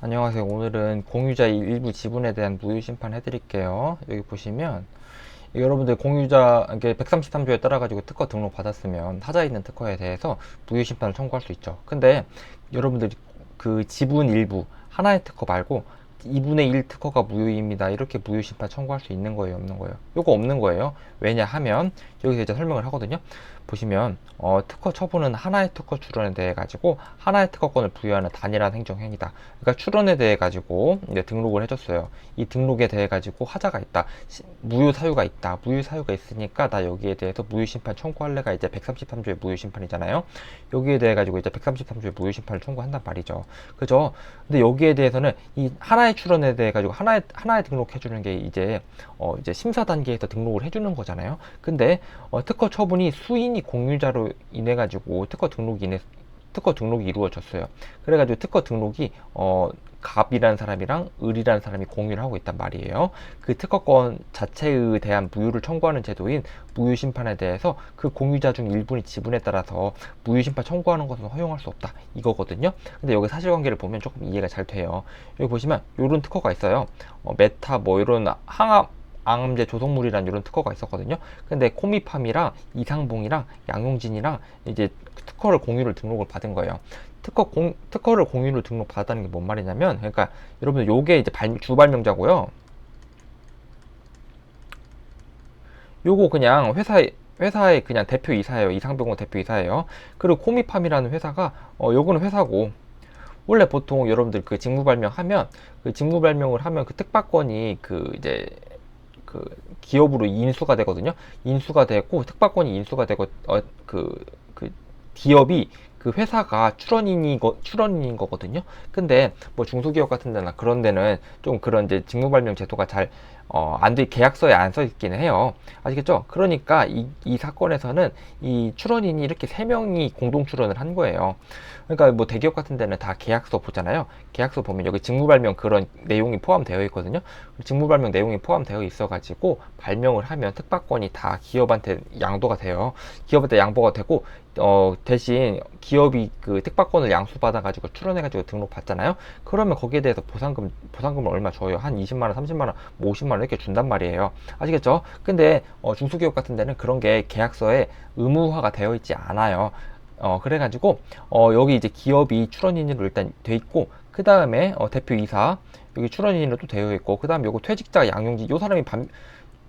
안녕하세요. 오늘은 공유자의 일부 지분에 대한 무효 심판 해드릴게요. 여기 보시면 여러분들 공유자 이게 133조에 따라 가지고 특허 등록 받았으면 하자 있는 특허에 대해서 무효 심판을 청구할 수 있죠. 근데 여러분들이 그 지분 일부 하나의 특허 말고 2분의 1 특허가 무효입니다. 이렇게 무효 심판 청구할 수 있는 거예요, 없는 거예요? 요거 없는 거예요. 왜냐하면 여기서 이제 설명을 하거든요. 보시면 어, 특허 처분은 하나의 특허 출원에 대해 가지고 하나의 특허권을 부여하는 단일한 행정행위다. 그러니까 출원에 대해 가지고 이제 등록을 해줬어요. 이 등록에 대해 가지고 하자가 있다, 시- 무효 사유가 있다, 무효 사유가 있으니까 나 여기에 대해서 무효 심판 청구할래가 이제 133조의 무효 심판이잖아요. 여기에 대해 가지고 이제 133조의 무효 심판을 청구한단 말이죠. 그죠? 근데 여기에 대해서는 이 하나의 출원에 대해 가지고 하나의 하나에 등록해 주는 게 이제 어 이제 심사 단계에서 등록을 해 주는 거잖아요. 근데 어 특허 처분이 수인이 공유자로 인해 가지고 특허 등록이 인해 특허 등록이 이루어졌어요. 그래가지고 특허 등록이 어 갑이라는 사람이랑 을이라는 사람이 공유를 하고 있단 말이에요. 그 특허권 자체에 대한 무효를 청구하는 제도인 무효 심판에 대해서 그 공유자 중 일분의 지분에 따라서 무효 심판 청구하는 것은 허용할 수 없다 이거거든요. 근데 여기 사실관계를 보면 조금 이해가 잘 돼요. 여기 보시면 이런 특허가 있어요. 어, 메타 뭐 이런 항암 앙암제 조성물이란 이런 특허가 있었거든요. 근데 코미팜이랑 이상봉이랑 양용진이랑 이제 특허를 공유를 등록을 받은 거예요. 특허 공, 특허를 공유를 등록 받았다는 게 뭔 말이냐면, 그러니까 여러분들 요게 이제 발, 주발명자고요. 요거 그냥 회사에 회사의 그냥 대표 이사예요. 이상병원 대표 이사예요. 그리고 코미팜이라는 회사가 어 요거는 회사고 원래 보통 여러분들 그 직무 발명하면 그 직무 발명을 하면 그 특파권이 그 이제 그 기업으로 인수가 되거든요. 인수가 되고 특파권이 인수가 되고 어 그 그 기업이 그 회사가 출원인이 거, 출원인인 거거든요. 근데 뭐 중소기업 같은 데나 그런 데는 좀 그런 이제 직무 발명 제도가 잘 어, 안 돼, 계약서에 안 써 있기는 해요. 아시겠죠? 그러니까 이, 이 사건에서는 이 출원인이 이렇게 세 명이 공동 출원을 한 거예요. 그러니까 뭐 대기업 같은 데는 다 계약서 보잖아요. 계약서 보면 여기 직무 발명 그런 내용이 포함되어 있거든요. 직무 발명 내용이 포함되어 있어가지고 발명을 하면 특파권이 다 기업한테 양도가 돼요. 기업한테 양보가 되고 어, 대신 기업이 그 특파권을 양수받아가지고 출원해가지고 등록받잖아요. 그러면 거기에 대해서 보상금, 보상금을 얼마 줘요? 한 20만원, 30만원, 뭐 50만원 이렇게 준단 말이에요. 아시겠죠? 근데 어, 중소기업 같은 데는 그런 게 계약서에 의무화가 되어 있지 않아요. 어, 그래가지고 어, 여기 이제 기업이 출원인으로 일단 돼 있고 그 다음에 어, 대표이사 여기 출원인으로 또 되어 있고 그 다음에 요거 퇴직자 양용지 요 사람이 반,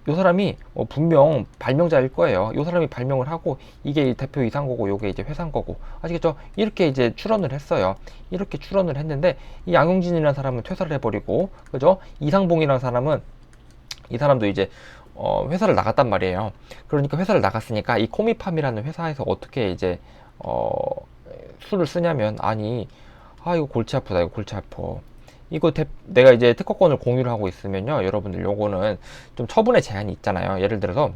요 사람이 어, 분명 발명자일 거예요. 요 사람이 발명을 하고 이게 대표 이상 거고 요게 이제 회사인 거고 아시겠죠? 이렇게 이제 출원을 했어요. 이렇게 출원을 했는데 이 양용진이라는 사람은 퇴사를 해버리고 그죠? 이상봉이라는 사람은 이 사람도 이제 어, 회사를 나갔단 말이에요. 그러니까 회사를 나갔으니까 이 코미팜이라는 회사에서 어떻게 이제 어, 술을 쓰냐면 아니 아 이거 골치 아프다 이거 골치 아파 이거 대- 내가 이제 특허권을 공유를 하고 있으면요 여러분들 요거는 좀 처분의 제한이 있잖아요. 예를 들어서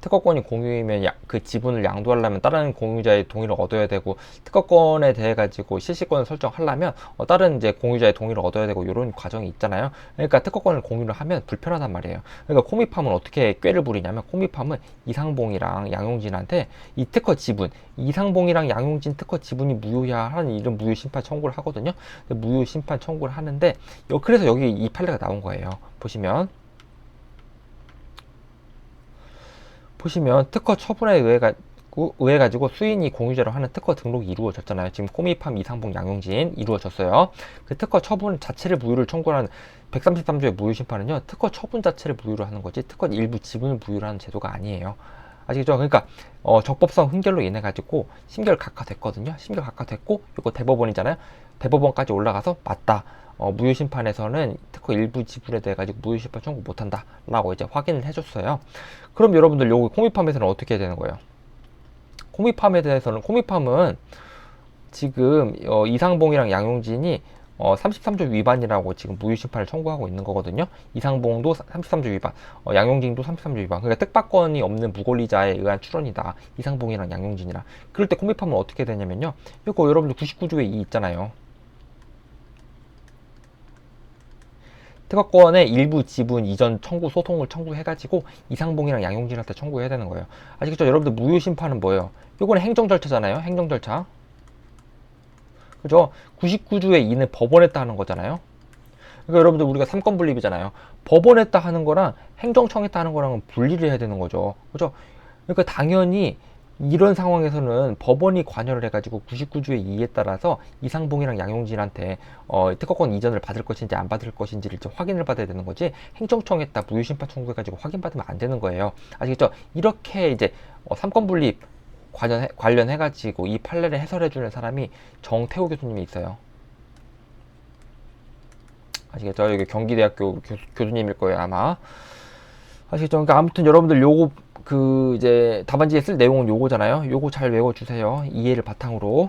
특허권이 공유이면 야- 그 지분을 양도하려면 다른 공유자의 동의를 얻어야 되고 특허권에 대해 가지고 실시권을 설정하려면 어, 다른 이제 공유자의 동의를 얻어야 되고 이런 과정이 있잖아요. 그러니까 특허권을 공유를 하면 불편하단 말이에요. 그러니까 코미팜은 어떻게 꾀를 부리냐면 코미팜은 이상봉이랑 양용진한테 이 특허 지분 이상봉이랑 양용진 특허 지분이 무효야 하는 이런 무효 심판 청구를 하거든요. 무효 심판 청구를 하는데 여- 그래서 여기 이 판례가 나온 거예요. 보시면 보시면 특허 처분에 의해 가지고, 의해 가지고 수인이 공유자로 하는 특허 등록이 이루어졌잖아요. 지금 코미팜 이상봉 양용진 이루어졌어요. 그 특허 처분 자체를 무효를 청구하는 133조의 무효 심판은요. 특허 처분 자체를 무효로 하는 거지 특허 일부 지분을 무효로 하는 제도가 아니에요. 아시겠죠? 그러니까 어, 적법성 훈결로 인해 가지고 심결 각하됐거든요. 심결 각하됐고 이거 대법원이잖아요. 대법원까지 올라가서 맞다. 어, 무효 심판에서는 특허 일부 지분에 대해 가지고 무효 심판 청구 못한다 라고 이제 확인을 해줬어요. 그럼 여러분들 요거 코미팜에서는 어떻게 되는 거예요? 코미팜에 대해서는 코미팜은 지금 어, 이상봉이랑 양용진이 어, 33조 위반이라고 지금 무효 심판을 청구하고 있는 거거든요. 이상봉도 33조 위반, 어, 양용진도 33조 위반. 그러니까 특파권이 없는 무권리자에 의한 출원이다. 이상봉이랑 양용진이랑. 그럴 때 코미팜은 어떻게 되냐면요. 이거 여러분들 99조에 2 있잖아요. 특허권의 일부 지분 이전 청구 소송을 청구해가지고 이상봉이랑 양용진한테 청구해야 되는 거예요. 아시겠죠? 여러분들 무효 심판은 뭐예요? 요거는 행정 절차잖아요. 행정 절차. 그죠? 99주의 2는 법원했다 하는 거잖아요. 그러니까 여러분들 우리가 삼권 분립이잖아요. 법원했다 하는 거랑 행정청했다 하는 거랑은 분리를 해야 되는 거죠. 그죠? 그러니까 당연히 이런 상황에서는 법원이 관여를 해가지고 99주의 2에 따라서 이상봉이랑 양용진한테 어, 특허권 이전을 받을 것인지 안 받을 것인지를 이제 확인을 받아야 되는 거지 행정청했다 무효심판 청구해가지고 확인받으면 안 되는 거예요. 아시겠죠? 이렇게 이제 어, 삼권 분립 관련해, 관련해가지고 이 판례를 해설해주는 사람이 정태호 교수님이 있어요. 아시겠죠? 여기 경기대학교 교수, 교수님일 거예요, 아마. 아시겠죠? 그러니까 아무튼 여러분들 요거 그 이제 답안지에 쓸 내용은 요거잖아요. 요거 잘 외워주세요. 이해를 바탕으로.